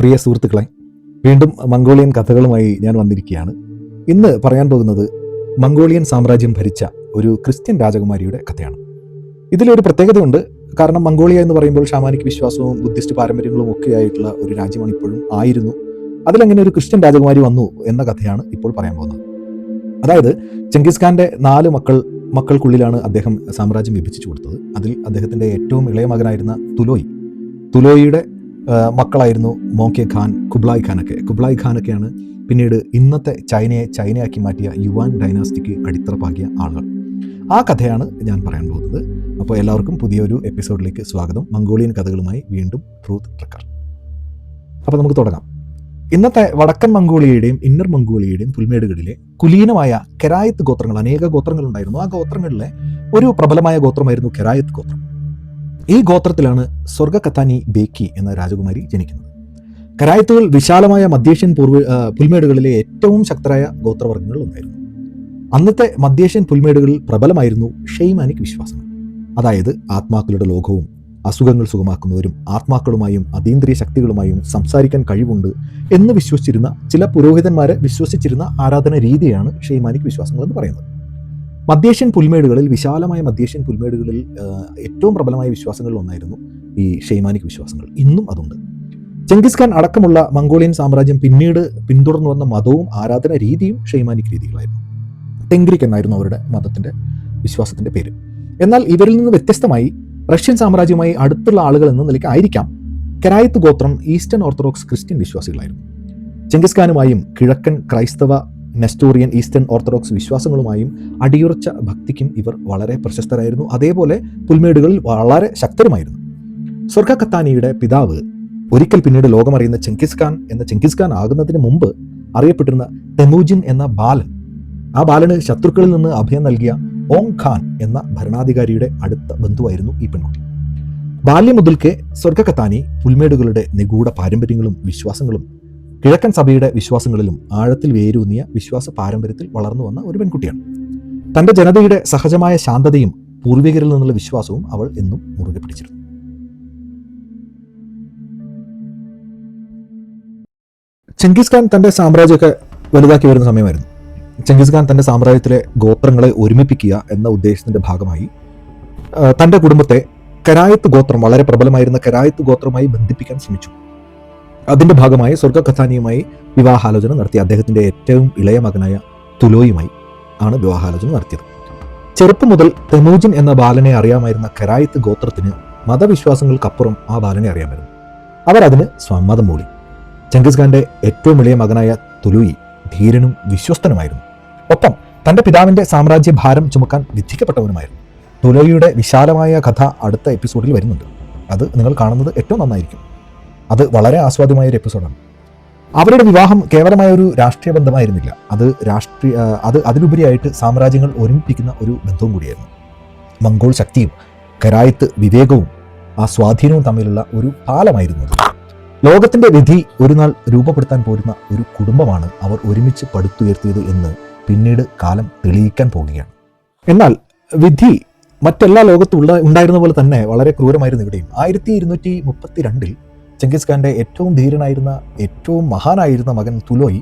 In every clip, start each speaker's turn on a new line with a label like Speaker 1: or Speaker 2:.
Speaker 1: പ്രിയ സുഹൃത്തുക്കളെ വീണ്ടും മംഗോളിയൻ കഥകളുമായി ഞാൻ വന്നിരിക്കുകയാണ്. ഇന്ന് പറയാൻ പോകുന്നത് മംഗോളിയൻ സാമ്രാജ്യം ഭരിച്ച ഒരു ക്രിസ്ത്യൻ രാജകുമാരിയുടെ കഥയാണ്. ഇതിലൊരു പ്രത്യേകതയുണ്ട്. കാരണം മംഗോളിയ എന്ന് പറയുമ്പോൾ ഷാമാനിക് വിശ്വാസവും ബുദ്ധിസ്റ്റ് പാരമ്പര്യങ്ങളും ഒക്കെ ആയിട്ടുള്ള ഒരു രാജ്യമാണ് ഇപ്പോഴും ആയിരുന്നു. അതിലങ്ങനെ ഒരു ക്രിസ്ത്യൻ രാജകുമാരി വന്നു എന്ന കഥയാണ് ഇപ്പോൾ പറയാൻ പോകുന്നത്. അതായത് ചെങ്കിസ് ഖാന്റെ നാല് മക്കൾ മക്കൾക്കുള്ളിലാണ് അദ്ദേഹം സാമ്രാജ്യം വിഭജിച്ചു കൊടുത്തത്. അതിൽ അദ്ദേഹത്തിന്റെ ഏറ്റവും ഇളയ മകനായിരുന്ന തുലോയി. തുലോയിയുടെ മക്കളായിരുന്നു മോങ്കെ ഖാൻ കുബ്ലായ് ഖാനൊക്കെ. കുബ്ലായ് ഖാനൊക്കെയാണ് പിന്നീട് ഇന്നത്തെ ചൈനയെ ചൈനയാക്കി മാറ്റിയ യുവാൻ ഡൈനാസ്റ്റിക്ക് അടിത്തറ ആളുകൾ. ആ കഥയാണ് ഞാൻ പറയാൻ പോകുന്നത്. അപ്പോൾ എല്ലാവർക്കും പുതിയൊരു എപ്പിസോഡിലേക്ക് സ്വാഗതം. മംഗോളിയൻ കഥകളുമായി വീണ്ടും ട്രൂത്ത് ട്രക്കർ. അപ്പോൾ നമുക്ക് തുടങ്ങാം. ഇന്നത്തെ വടക്കൻ മംഗോളിയയുടെയും ഇന്നർ മംഗോളിയയുടെയും പുൽമേടുകളിലെ കുലീനമായ കെരായത്ത് ഗോത്രങ്ങൾ അനേക ഗോത്രങ്ങൾ ഉണ്ടായിരുന്നു ആ ഗോത്രങ്ങളിലെ ഒരു പ്രബലമായ ഗോത്രമായിരുന്നു കെരായത്ത് ഗോത്രം. ഈ ഗോത്രത്തിലാണ് സ്വർഗ കത്താനി ബേക്കി എന്ന രാജകുമാരി ജനിക്കുന്നത്. കരായത്തുകൾ വിശാലമായ മധ്യേഷ്യൻ പൂർവ പുൽമേടുകളിലെ ഏറ്റവും ശക്തരായ ഗോത്രവർഗങ്ങളിൽ ഒന്നായിരുന്നു. അന്നത്തെ മധ്യേഷ്യൻ പുൽമേടുകളിൽ പ്രബലമായിരുന്നു ഷെയ്മാനിക് വിശ്വാസങ്ങൾ. അതായത് ആത്മാക്കളുടെ ലോകവും അസുഖങ്ങൾ സുഖമാക്കുന്നവരും ആത്മാക്കളുമായും അതീന്ദ്രിയ ശക്തികളുമായും സംസാരിക്കാൻ കഴിവുണ്ട് എന്ന് വിശ്വസിച്ചിരുന്ന ചില പുരോഹിതന്മാരെ വിശ്വസിച്ചിരുന്ന ആരാധന രീതിയാണ് ഷെയ്മാനിക് വിശ്വാസങ്ങൾ എന്ന് പറയുന്നത്. മധ്യേഷ്യൻ പുൽമേടുകളിൽ വിശാലമായ മധ്യേഷ്യൻ പുൽമേടുകളിൽ ഏറ്റവും പ്രബലമായ വിശ്വാസങ്ങളിൽ ഒന്നായിരുന്നു ഈ ഷെയ്മാനിക് വിശ്വാസങ്ങൾ. ഇന്നും അതുണ്ട്. ചെങ്കിസ് ഖാൻ അടക്കമുള്ള മംഗോളിയൻ സാമ്രാജ്യം പിന്നീട് പിന്തുടർന്നു വന്ന മതവും ആരാധന രീതിയും ഷെയ്മാനിക് രീതികളായിരുന്നു. ടെങ്ക്രിക് എന്നായിരുന്നു അവരുടെ മതത്തിന്റെ വിശ്വാസത്തിന്റെ പേര്. എന്നാൽ ഇവരിൽ നിന്ന് വ്യത്യസ്തമായി റഷ്യൻ സാമ്രാജ്യവുമായി അടുത്തുള്ള ആളുകൾ എന്ന നിലയ്ക്ക് ആയിരിക്കാം. കരായത്ത് ഗോത്രം ഈസ്റ്റേൺ ഓർത്തഡോക്സ് ക്രിസ്ത്യൻ വിശ്വാസികളായിരുന്നു. ചെങ്കിസ് ഖാനുമായും കിഴക്കൻ ക്രൈസ്തവ നെസ്റ്റോറിയൻ ഈസ്റ്റേൺ ഓർത്തഡോക്സ് വിശ്വാസങ്ങളുമായും അടിയുറച്ച ഭക്തിക്കും ഇവർ വളരെ പ്രശസ്തരായിരുന്നു. അതേപോലെ പുൽമേടുകളിൽ വളരെ ശക്തരുമായിരുന്നു. സ്വർഗ കത്താനിയുടെ പിതാവ് ഒരിക്കൽ പിന്നീട് ലോകമറിയുന്ന ചെങ്കിസ് ഖാൻ എന്ന ചെങ്കിസ് ഖാൻ ആകുന്നതിന് മുമ്പ് അറിയപ്പെട്ടിരുന്ന തെമൂജിൻ എന്ന ബാലൻ ആ ബാലന് ശത്രുക്കളിൽ നിന്ന് അഭയം നൽകിയ ഓങ് ഖാൻ എന്ന ഭരണാധികാരിയുടെ അടുത്ത ബന്ധുവായിരുന്നു ഈ പെൺകുട്ടി. ബാല്യം മുതൽക്കേ സ്വർഗ കത്താനി പുൽമേടുകളുടെ നിഗൂഢ പാരമ്പര്യങ്ങളും വിശ്വാസങ്ങളും കിഴക്കൻ സഭയുടെ വിശ്വാസങ്ങളിലും ആഴത്തിൽ വേരൂന്നിയ വിശ്വാസ പാരമ്പര്യത്തിൽ വളർന്നു വന്ന ഒരു പെൺകുട്ടിയാണ്. തന്റെ ജനതയുടെ സഹജമായ ശാന്തതയും പൂർവികരിൽ നിന്നുള്ള വിശ്വാസവും അവൾ എന്നും മുറുകെ പിടിച്ചിരുന്നു. ചെങ്കിസ് ഖാൻ തന്റെ സാമ്രാജ്യമൊക്കെ വലുതാക്കി വരുന്ന സമയമായിരുന്നു. ചെങ്കിസ് ഖാൻ തന്റെ സാമ്രാജ്യത്തിലെ ഗോത്രങ്ങളെ ഒരുമിപ്പിക്കുക എന്ന ഉദ്ദേശത്തിന്റെ ഭാഗമായി തന്റെ കുടുംബത്തെ കരായത്ത് ഗോത്രം വളരെ പ്രബലമായിരുന്ന കരായത്ത് ഗോത്രമായി ബന്ധിപ്പിക്കാൻ ശ്രമിച്ചു. അതിന്റെ ഭാഗമായി സ്വർഗ ഖസാനിയുമായി വിവാഹാലോചന നടത്തി. അദ്ദേഹത്തിന്റെ ഏറ്റവും ഇളയ മകനായ തുലോയുമായി ആണ് വിവാഹാലോചന നടത്തിയത്. ചെറുപ്പം മുതൽ തെമൂജിൻ എന്ന ബാലനെ അറിയാമായിരുന്ന കരായത്ത് ഗോത്രത്തിന് മതവിശ്വാസങ്ങൾക്കപ്പുറം ആ ബാലനെ അറിയാമായിരുന്നു. അവർ അതിന് സമ്മതം മൂളി. ചെങ്കിസ് ഖാന്റെ ഏറ്റവും ഇളയ മകനായ തുലുയി ധീരനും വിശ്വസ്തനുമായിരുന്നു. ഒപ്പം തന്റെ പിതാവിന്റെ സാമ്രാജ്യ ഭാരം ചുമക്കാൻ വിധിക്കപ്പെട്ടവനുമായിരുന്നു. തുലോയിയുടെ വിശാലമായ കഥ അടുത്ത എപ്പിസോഡിൽ വരുന്നുണ്ട്. അത് നിങ്ങൾ കാണുന്നത് ഏറ്റവും നന്നായിരിക്കും. അത് വളരെ ആസ്വാദ്യമായ ഒരു എപ്പിസോഡാണ് അവരുടെ വിവാഹം കേവലമായ ഒരു രാഷ്ട്രീയ ബന്ധമായിരുന്നില്ല. അത് രാഷ്ട്രീയ അത് അതിലുപരിയായിട്ട് സാമ്രാജ്യങ്ങൾ ഒരുമിപ്പിക്കുന്ന ഒരു ബന്ധവും കൂടിയായിരുന്നു. മംഗോൾ ശക്തിയും കരായത്ത് വിവേകവും ആ സ്വാധീനവും തമ്മിലുള്ള ഒരു പാലമായിരുന്നു. ലോകത്തിന്റെ വിധി ഒരു നാൾ രൂപപ്പെടുത്താൻ പോരുന്ന ഒരു കുടുംബമാണ് അവർ ഒരുമിച്ച് പടുത്തുയർത്തിയത് എന്ന് പിന്നീട് കാലം തെളിയിക്കാൻ പോവുകയാണ്. എന്നാൽ വിധി മറ്റെല്ലാ ലോകത്തും ഉള്ള ഉണ്ടായിരുന്ന പോലെ തന്നെ വളരെ ക്രൂരമായിരുന്നു ഇവിടെയും. ആയിരത്തി ഇരുന്നൂറ്റി മുപ്പത്തി രണ്ടിൽ ചെങ്കിസ് ഖാന്റെ ഏറ്റവും ധീരനായിരുന്ന ഏറ്റവും മഹാനായിരുന്ന മകൻ തുലോയ്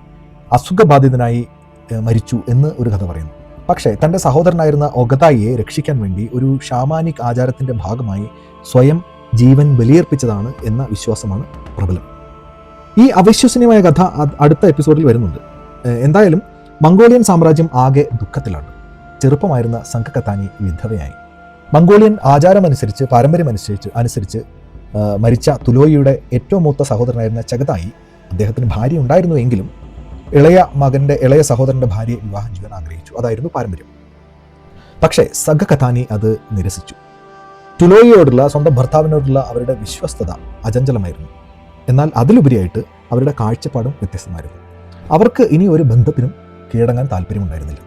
Speaker 1: അസുഖബാധിതനായി മരിച്ചു എന്ന് ഒരു കഥ പറയുന്നു. പക്ഷേ തന്റെ സഹോദരനായിരുന്ന ഒഗതായിയെ രക്ഷിക്കാൻ വേണ്ടി ഒരു ഷാമാനിക് ആചാരത്തിന്റെ ഭാഗമായി സ്വയം ജീവൻ ബലിയർപ്പിച്ചതാണ് എന്ന വിശ്വാസമാണ് പ്രബലം. ഈ അവിശ്വസനീയമായ കഥ അടുത്ത എപ്പിസോഡിൽ വരുന്നുണ്ട്. എന്തായാലും മംഗോളിയൻ സാമ്രാജ്യം ആകെ ദുഃഖത്തിലാണ്. ചെറുപ്പമായിരുന്ന സംഘകത്താനി വിധവയായി. മംഗോളിയൻ ആചാരമനുസരിച്ച് പാരമ്പര്യമനുസരിച്ച് അനുസരിച്ച് മരിച്ച തുലോയിയുടെ ഏറ്റവും മൂത്ത സഹോദരനായിരുന്ന ചഗതായി അദ്ദേഹത്തിന് ഭാര്യ ഉണ്ടായിരുന്നു എങ്കിലും ഇളയ മകന്റെ ഇളയ സഹോദരന്റെ ഭാര്യയെ വിവാഹം ചെയ്യാൻ ആഗ്രഹിച്ചു. അതായിരുന്നു പാരമ്പര്യം. പക്ഷേ സഗ കഥാനി അത് നിരസിച്ചു. തുലോയിയോടുള്ള സ്വന്തം ഭർത്താവിനോടുള്ള അവരുടെ വിശ്വസ്തത അചഞ്ചലമായിരുന്നു. എന്നാൽ അതിലുപരിയായിട്ട് അവരുടെ കാഴ്ചപ്പാടും വ്യത്യസ്തമായിരുന്നു. അവർക്ക് ഇനി ഒരു ബന്ധത്തിനും കീഴടങ്ങാൻ താല്പര്യമുണ്ടായിരുന്നില്ല.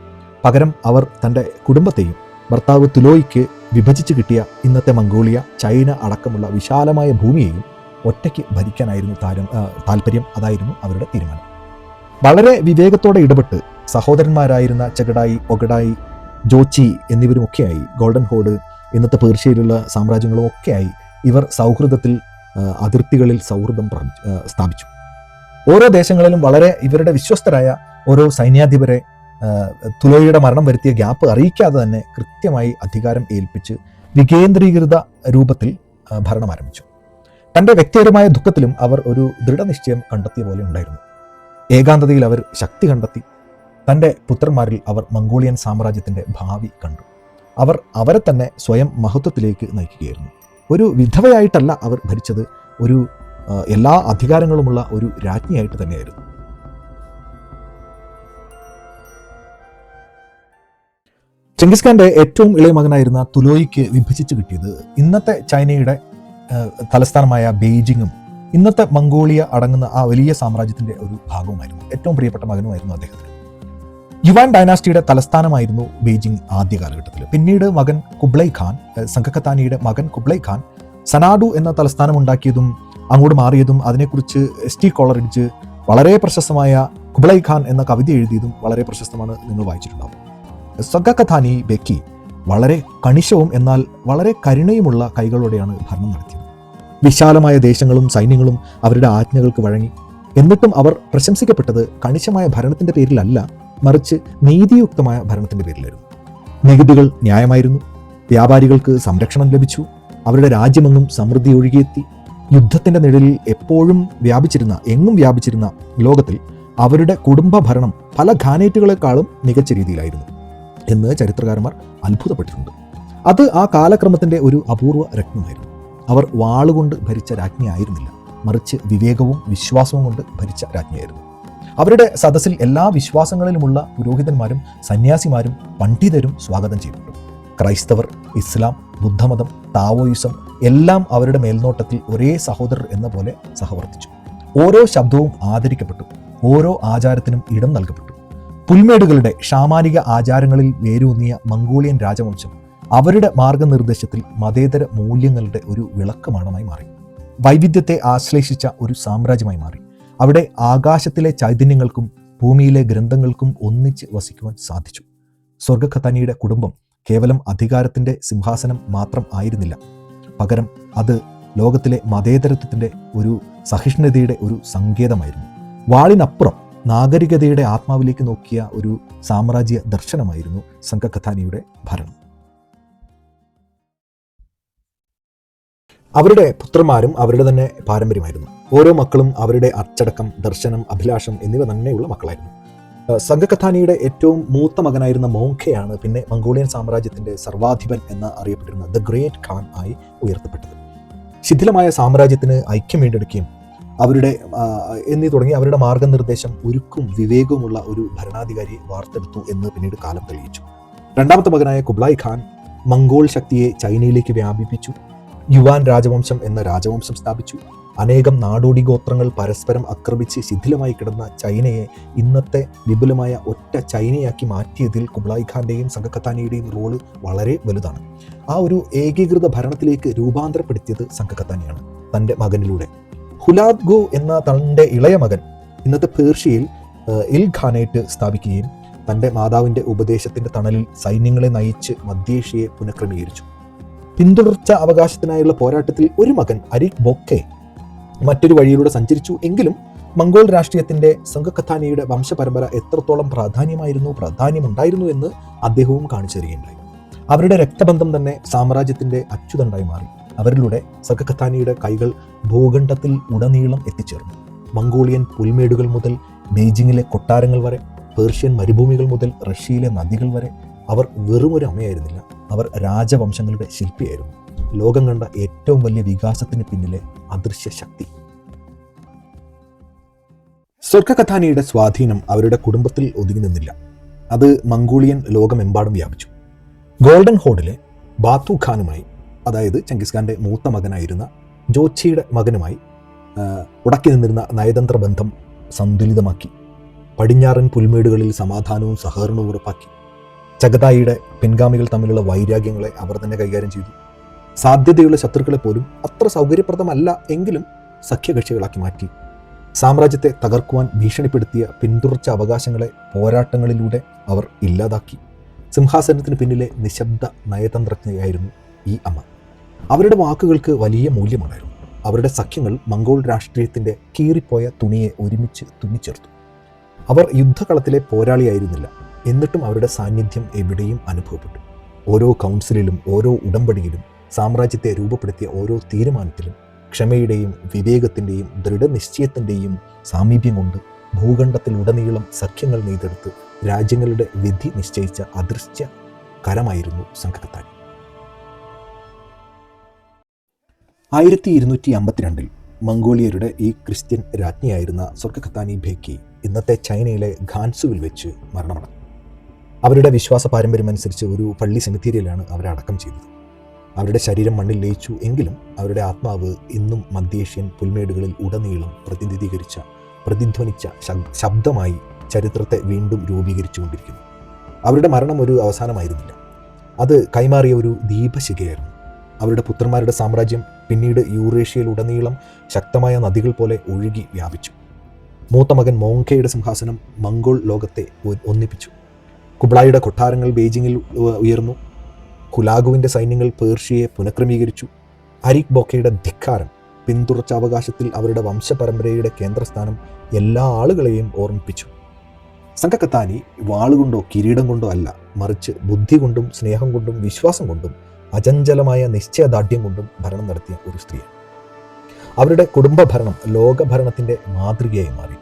Speaker 1: പകരം അവർ തന്റെ കുടുംബത്തെയും ഭർത്താവ് തുലോയ്ക്ക് വിഭജിച്ച് കിട്ടിയ ഇന്നത്തെ മംഗോളിയ ചൈന അടക്കമുള്ള വിശാലമായ ഭൂമിയെയും ഒറ്റയ്ക്ക് ഭരിക്കാനായിരുന്നു താരം താല്പര്യം അതായിരുന്നു അവരുടെ തീരുമാനം. വളരെ വിവേകത്തോടെ ഇടപെട്ട് സഹോദരന്മാരായിരുന്ന ചഗഡായി ഒഗഡായി ജോച്ചി എന്നിവരുമൊക്കെയായി ഗോൾഡൻ ഹോഡ് ഇന്നത്തെ പേർഷ്യയിലുള്ള സാമ്രാജ്യങ്ങളും ഒക്കെയായി ഇവർ സൗഹൃദത്തിൽ അതിർത്തികളിൽ സൗഹൃദം സ്ഥാപിച്ചു. ഓരോ ദേശങ്ങളിലും വളരെ ഇവരുടെ വിശ്വസ്തരായ ഓരോ സൈന്യാധിപരെ ആ, തുലോയുടെ മരണം വരുത്തിയ ഗ്യാപ്പ് അറിയിക്കാതെ തന്നെ കൃത്യമായി അധികാരം ഏൽപ്പിച്ച് വികേന്ദ്രീകൃത രൂപത്തിൽ ഭരണം ആരംഭിച്ചു. തന്റെ വ്യക്തിപരമായ ദുഃഖത്തിലും അവർ ഒരു ദൃഢനിശ്ചയം കണ്ടെത്തിയ പോലെ ഉണ്ടായിരുന്നു. ഏകാന്തതയിൽ അവർ ശക്തി കണ്ടെത്തി. തന്റെ പുത്രന്മാരിൽ അവർ മംഗോളിയൻ സാമ്രാജ്യത്തിന്റെ ഭാവി കണ്ടു. അവർ അവരെ തന്നെ സ്വയം മഹത്വത്തിലേക്ക് നയിക്കുകയായിരുന്നു. ഒരു വിധവയായിട്ടല്ല അവർ ഭരിച്ചത് ഒരു എല്ലാ അധികാരങ്ങളുമുള്ള ഒരു രാജ്ഞിയായിട്ട് തന്നെയായിരുന്നു. ചെങ്കിസ് ഖാന്റെ ഏറ്റവും ഇളയ മകനായിരുന്ന തുലോയിക്ക് വിഭജിച്ച് കിട്ടിയത് ഇന്നത്തെ ചൈനയുടെ തലസ്ഥാനമായ ബെയ്ജിങ്ങും ഇന്നത്തെ മംഗോളിയ അടങ്ങുന്ന ആ വലിയ സാമ്രാജ്യത്തിന്റെ ഒരു ഭാഗവുമായിരുന്നു. ഏറ്റവും പ്രിയപ്പെട്ട മകനുമായിരുന്നു അദ്ദേഹത്തിന്. യുവാൻ ഡൈനാസ്റ്റിയുടെ തലസ്ഥാനമായിരുന്നു ബെയ്ജിങ് ആദ്യ കാലഘട്ടത്തിൽ പിന്നീട് മകൻ കുബ്ലൈ ഖാൻ സംഘക്കത്താനിയുടെ മകൻ കുബ്ലൈ ഖാൻ സനാഡു എന്ന തലസ്ഥാനം ഉണ്ടാക്കിയതും അങ്ങോട്ട് മാറിയതും അതിനെക്കുറിച്ച് എസ് ടി കോളറിഡിച്ച് വളരെ പ്രശസ്തമായ കുബ്ലൈ ഖാൻ എന്ന കവിത എഴുതിയതും വളരെ പ്രശസ്തമാണ് നിങ്ങൾ വായിച്ചിട്ടുണ്ടാവും. സഗക്കഥാനി ബെക്കി വളരെ കണിശവും എന്നാൽ വളരെ കരുണയുമുള്ള കൈകളോടെയാണ് ഭരണം നടത്തിയത്. വിശാലമായ ദേശങ്ങളും സൈന്യങ്ങളും അവരുടെ ആജ്ഞകൾക്ക് വഴങ്ങി. എന്നിട്ടും അവർ പ്രശംസിക്കപ്പെട്ടത് കണിശമായ ഭരണത്തിന്റെ പേരിലല്ല മറിച്ച് നീതിയുക്തമായ ഭരണത്തിന്റെ പേരിലായിരുന്നു. നികുതികൾ ന്യായമായിരുന്നു. വ്യാപാരികൾക്ക് സംരക്ഷണം ലഭിച്ചു. അവരുടെ രാജ്യമെന്നും സമൃദ്ധി ഒഴുകിയെത്തി. യുദ്ധത്തിന്റെ നിഴലിൽ എപ്പോഴും വ്യാപിച്ചിരുന്ന എങ്ങും വ്യാപിച്ചിരുന്ന ലോകത്തിൽ അവരുടെ കുടുംബ ഭരണം പല ഖാനേറ്റുകളെക്കാളും മികച്ച രീതിയിലായിരുന്നു. എന്ന് ചരിത്രകാരന്മാർ അത്ഭുതപ്പെട്ടിട്ടുണ്ട്. അത് ആ കാലക്രമത്തിന്റെ ഒരു അപൂർവ രത്നമായിരുന്നു. അവർ വാളുകൊണ്ട് ഭരിച്ച രാജ്ഞിയായിരുന്നില്ല. മറിച്ച് വിവേകവും വിശ്വാസവും കൊണ്ട് ഭരിച്ച രാജ്ഞിയായിരുന്നു. അവരുടെ സദസ്സിൽ എല്ലാ വിശ്വാസങ്ങളിലുമുള്ള പുരോഹിതന്മാരും സന്യാസിമാരും പണ്ഡിതരും സ്വാഗതം ചെയ്തിട്ടുണ്ട്. ക്രൈസ്തവർ ഇസ്ലാം ബുദ്ധമതം താവോയിസം എല്ലാം അവരുടെ മേൽനോട്ടത്തിൽ ഒരേ സഹോദരർ എന്ന പോലെ സഹവർത്തിച്ചു. ഓരോ ശബ്ദവും ആദരിക്കപ്പെട്ടു. ഓരോ ആചാരത്തിനും ഇടം നൽകപ്പെട്ടു. പുൽമേടുകളുടെ ഷാമാനിക ആചാരങ്ങളിൽ വേരൂന്നിയ മംഗോളിയൻ രാജവംശം അവരുടെ മാർഗനിർദ്ദേശത്തിൽ മതേതര മൂല്യങ്ങളുടെ ഒരു വിളക്കമാണമായി മാറി. വൈവിധ്യത്തെ ആശ്ലേഷിച്ച ഒരു സാമ്രാജ്യമായി മാറി. അവിടെ ആകാശത്തിലെ ചൈതന്യങ്ങൾക്കും ഭൂമിയിലെ ഗ്രന്ഥങ്ങൾക്കും ഒന്നിച്ച് വസിക്കുവാൻ സാധിച്ചു. സ്വർഗഖത്താനിയുടെ കുടുംബം കേവലം അധികാരത്തിന്റെ സിംഹാസനം മാത്രം ആയിരുന്നില്ല. പകരം അത് ലോകത്തിലെ മതേതരത്വത്തിന്റെ ഒരു സഹിഷ്ണുതയുടെ ഒരു സങ്കേതമായിരുന്നു. വാളിനപ്പുറം നാഗരികതയുടെ ആത്മാവിലേക്ക് നോക്കിയ ഒരു സാമ്രാജ്യ ദർശനമായിരുന്നു സംഘകഥാനിയുടെ ഭരണം. അവരുടെ പുത്രന്മാരും അവരുടെ തന്നെ പാരമ്പര്യമായിരുന്നു. ഓരോ മക്കളും അവരുടെ അച്ചടക്കം ദർശനം അഭിലാഷം എന്നിവ തന്നെയുള്ള മക്കളായിരുന്നു. സംഘകഥാനിയുടെ ഏറ്റവും മൂത്ത മകനായിരുന്ന മോങ്കയാണ് പിന്നെ മംഗോളിയൻ സാമ്രാജ്യത്തിന്റെ സർവാധിപൻ എന്ന് അറിയപ്പെട്ടിരുന്ന ദ ഗ്രേറ്റ് ഖാൻ ആയി ഉയർത്തപ്പെട്ടത്. ശിഥിലമായ സാമ്രാജ്യത്തിന് ഐക്യം വീണ്ടെടുക്കുകയും അവരുടെ എന്നീ തുടങ്ങി അവരുടെ മാർഗനിർദ്ദേശം ഒരുക്കും വിവേകവുമുള്ള ഒരു ഭരണാധികാരി വാർത്തെടുത്തു എന്ന് പിന്നീട് കാലം തെളിയിച്ചു. രണ്ടാമത്തെ മകനായ കുബ്ലായ് ഖാൻ മംഗോൾ ശക്തിയെ ചൈനയിലേക്ക് വ്യാപിപ്പിച്ചു യുവാൻ രാജവംശം എന്ന രാജവംശം സ്ഥാപിച്ചു. അനേകം നാടോടി ഗോത്രങ്ങൾ പരസ്പരം ആക്രമിച്ച് ശിഥിലമായി കിടന്ന ചൈനയെ ഇന്നത്തെ വിപുലമായ ഒറ്റ ചൈനയാക്കി മാറ്റിയതിൽ കുബ്ലായ് ഖാന്റെയും സംഘക്കത്താനിയുടെയും റോൾ വളരെ വലുതാണ്. ആ ഒരു ഏകീകൃത ഭരണത്തിലേക്ക് രൂപാന്തരപ്പെടുത്തിയത് സംഘക്കത്താനിയാണ് തന്റെ മകനിലൂടെ. ഹുലാദ് ഗു എന്ന തന്റെ ഇളയ മകൻ ഇന്നത്തെ പേർഷ്യയിൽ ഇൽ ഖാനേറ്റ് സ്ഥാപിക്കുകയും തന്റെ മാതാവിന്റെ ഉപദേശത്തിന്റെ തണലിൽ സൈന്യങ്ങളെ നയിച്ച് മധ്യേഷ്യയെ പുനഃക്രമീകരിച്ചു. പിന്തുടർച്ച അവകാശത്തിനായുള്ള പോരാട്ടത്തിൽ ഒരു മകൻ അരിക് ബൊക്കെ മറ്റൊരു വഴിയിലൂടെ സഞ്ചരിച്ചു എങ്കിലും മംഗോൾ രാഷ്ട്രീയത്തിന്റെ സംഘകഥാനിയുടെ വംശപരമ്പര എത്രത്തോളം പ്രാധാന്യമായിരുന്നു പ്രാധാന്യമുണ്ടായിരുന്നു എന്ന് അദ്ദേഹവും കാണിച്ചു തരികയുണ്ടായി അവരുടെ രക്തബന്ധം തന്നെ സാമ്രാജ്യത്തിന്റെ അച്യുതണ്ടായി മാറി. അവരിലൂടെ സഖഖത്താനിയുടെ കൈകൾ ഭൂഖണ്ഡത്തിൽ ഉടനീളം എത്തിച്ചേർന്നു. മംഗോളിയൻ പുൽമേടുകൾ മുതൽ ബീജിങ്ങിലെ കൊട്ടാരങ്ങൾ വരെ പേർഷ്യൻ മരുഭൂമികൾ മുതൽ റഷ്യയിലെ നദികൾ വരെ അവർ വെറുമൊരു അമ്മയായിരുന്നില്ല. അവർ രാജവംശങ്ങളുടെ ശില്പിയായിരുന്നു. ലോകം കണ്ട ഏറ്റവും വലിയ വികാസത്തിന് പിന്നിലെ അദൃശ്യ ശക്തി. സ്വർഗകഥാനിയുടെ സ്വാധീനം അവരുടെ കുടുംബത്തിൽ ഒതുങ്ങി നിന്നില്ല. അത് മംഗോളിയൻ ലോകമെമ്പാടും വ്യാപിച്ചു. ഗോൾഡൻ ഹോഡിലെ ബാത്തു ഖാനുമായി അതായത് ചെങ്കിസ് ഖാന്റെ മൂത്ത മകനായിരുന്ന ജോച്ചിയുടെ മകനുമായി ഉടക്കി നിന്നിരുന്ന നയതന്ത്ര ബന്ധം സന്തുലിതമാക്കി. പടിഞ്ഞാറൻ പുൽമേടുകളിൽ സമാധാനവും സഹകരണവും ഉറപ്പാക്കി. ചഗതായിയുടെ പിൻഗാമികൾ തമ്മിലുള്ള വൈരാഗ്യങ്ങളെ അവർ തന്നെ കൈകാര്യം ചെയ്തു. സാധ്യതയുള്ള ശത്രുക്കളെ പോലും അത്ര സൗകര്യപ്രദമല്ല എങ്കിലും സഖ്യകക്ഷികളാക്കി മാറ്റി. സാമ്രാജ്യത്തെ തകർക്കുവാൻ ഭീഷണിപ്പെടുത്തിയ പിന്തുടർച്ച അവകാശങ്ങളെ പോരാട്ടങ്ങളിലൂടെ അവർ ഇല്ലാതാക്കി. സിംഹാസനത്തിന് പിന്നിലെ നിശബ്ദ നയതന്ത്രജ്ഞയായിരുന്നു ഈ അമ്മ. അവരുടെ വാക്കുകൾക്ക് വലിയ മൂല്യമുണ്ടായിരുന്നു അവരുടെ സഖ്യങ്ങൾ മംഗോൾ രാഷ്ട്രീയത്തിന്റെ കീറിപ്പോയ തുണിയെ ഒരുമിച്ച് തുന്നിച്ചേർത്തു. അവർ യുദ്ധകളത്തിലെ പോരാളിയായിരുന്നില്ല. എന്നിട്ടും അവരുടെ സാന്നിധ്യം എവിടെയും അനുഭവപ്പെട്ടു. ഓരോ കൗൺസിലിലും ഓരോ ഉടമ്പടിയിലും സാമ്രാജ്യത്തെ രൂപപ്പെടുത്തിയ ഓരോ തീരുമാനത്തിലും ക്ഷമയുടെയും വിവേകത്തിന്റെയും ദൃഢനിശ്ചയത്തിന്റെയും സാമീപ്യം കൊണ്ട് ഭൂഖണ്ഡത്തിലുടനീളം സഖ്യങ്ങൾ നെയ്തെടുത്ത് രാജ്യങ്ങളുടെ വിധി നിശ്ചയിച്ച അദൃശ്യ കരമായിരുന്നു സംഘകത്താൻ ആയിരത്തി ഇരുന്നൂറ്റി അമ്പത്തിരണ്ടിൽ മംഗോളിയരുടെ ഈ ക്രിസ്ത്യൻ രാജ്ഞിയായിരുന്ന സ്വർഗഖത്താനി ഭേക്കി ഇന്നത്തെ ചൈനയിലെ ഖാൻസുവിൽ വെച്ച് മരണമടഞ്ഞു. അവരുടെ വിശ്വാസ പാരമ്പര്യം അനുസരിച്ച് ഒരു പള്ളി സെമിത്തേരിയിലാണ് അവരെ അടക്കം ചെയ്തത്. അവരുടെ ശരീരം മണ്ണിൽ ലയിച്ചു എങ്കിലും അവരുടെ ആത്മാവ് ഇന്നും മധ്യേഷ്യൻ പുൽമേടുകളിൽ ഉടനീളം പ്രതിനിധീകരിച്ച പ്രതിധ്വനിച്ച ശബ്ദമായി ചരിത്രത്തെ വീണ്ടും രൂപീകരിച്ചുകൊണ്ടിരിക്കുന്നു. അവരുടെ മരണം ഒരു അവസാനമായിരുന്നില്ല. അത് കൈമാറിയ ഒരു ദീപശിഖയായിരുന്നു. അവരുടെ പുത്രന്മാരുടെ സാമ്രാജ്യം പിന്നീട് യൂറേഷ്യയിലുടനീളം ശക്തമായ നദികൾ പോലെ ഒഴുകി വ്യാപിച്ചു. മൂത്ത മകൻ മോങ്കയുടെ സിംഹാസനം മംഗോൾ ലോകത്തെ ഒന്നിപ്പിച്ചു. കുബ്ലായുടെ കൊട്ടാരങ്ങൾ ബെയ്ജിങ്ങിൽ ഉയർന്നു. ഹുലാഗുവിന്റെ സൈന്യങ്ങൾ പേർഷ്യയെ പുനഃക്രമീകരിച്ചു. അരിക് ബോക്കയുടെ ധിക്കാരം പിന്തുടർച്ച അവകാശത്തിൽ അവരുടെ വംശപരമ്പരയുടെ കേന്ദ്രസ്ഥാനം എല്ലാ ആളുകളെയും ഓർമ്മിപ്പിച്ചു. സംഘക്കത്താനി വാളുകൊണ്ടോ കിരീടം കൊണ്ടോ അല്ല മറിച്ച് ബുദ്ധി കൊണ്ടും സ്നേഹം കൊണ്ടും വിശ്വാസം കൊണ്ടും അചഞ്ചലമായ നിശ്ചയദാർഢ്യം കൊണ്ടും ഭരണം നടത്തിയ ഒരു സ്ത്രീയാണ്. അവരുടെ കുടുംബ ഭരണം ലോകഭരണത്തിന്റെ മാതൃകയായി മാറി.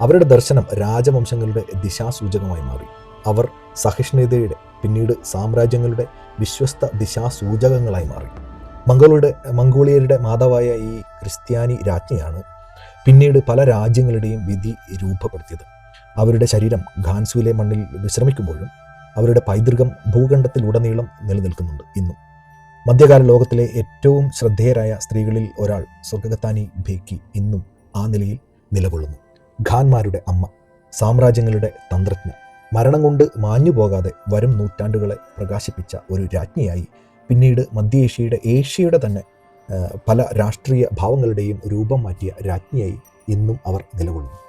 Speaker 1: അവരുടെ ദർശനം രാജവംശങ്ങളുടെ ദിശാസൂചകമായി മാറി. അവർ സഹിഷ്ണുതയുടെ പിന്നീട് സാമ്രാജ്യങ്ങളുടെ വിശ്വസ്ത ദിശാസൂചകങ്ങളായി മാറി. മംഗോളുടെ മംഗോളിയരുടെ മാതാവായ ഈ ക്രിസ്ത്യാനി രാജ്ഞിയാണ് പിന്നീട് പല രാജ്യങ്ങളുടെയും വിധി രൂപപ്പെടുത്തിയത്. അവരുടെ ശരീരം ഖാൻസുവിലെ മണ്ണിൽ വിശ്രമിക്കുമ്പോഴും അവരുടെ പൈതൃകം ഭൂഖണ്ഡത്തിലുടനീളം നിലനിൽക്കുന്നുണ്ട് ഇന്നും. മധ്യകാല ലോകത്തിലെ ഏറ്റവും ശ്രദ്ധേയരായ സ്ത്രീകളിൽ ഒരാൾ സ്വർഗകത്താനി ഭേക്കി ഇന്നും ആ നിലയിൽ നിലകൊള്ളുന്നു. ഖാൻമാരുടെ അമ്മ സാമ്രാജ്യങ്ങളുടെ തന്ത്രജ്ഞ മരണം കൊണ്ട് മാഞ്ഞു പോകാതെ വരും നൂറ്റാണ്ടുകളെ പ്രകാശിപ്പിച്ച ഒരു രാജ്ഞിയായി പിന്നീട് മധ്യേഷ്യയുടെ ഏഷ്യയുടെ തന്നെ പല രാഷ്ട്രീയ ഭാവങ്ങളുടെയും രൂപം മാറ്റിയ രാജ്ഞിയായി ഇന്നും അവർ നിലകൊള്ളുന്നു.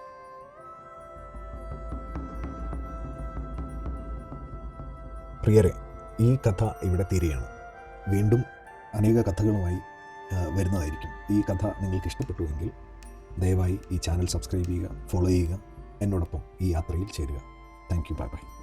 Speaker 1: പ്രിയരെ ഈ കഥ ഇവിടെ തീരെയാണ് വീണ്ടും അനേക കഥകളുമായി വരുന്നതായിരിക്കും. ഈ കഥ നിങ്ങൾക്ക് ഇഷ്ടപ്പെട്ടുവെങ്കിൽ ദയവായി ഈ ചാനൽ സബ്സ്ക്രൈബ് ചെയ്യുക ഫോളോ ചെയ്യുക. എന്നോടൊപ്പം ഈ യാത്രയിൽ ചേരുക. Thank you. Bye bye.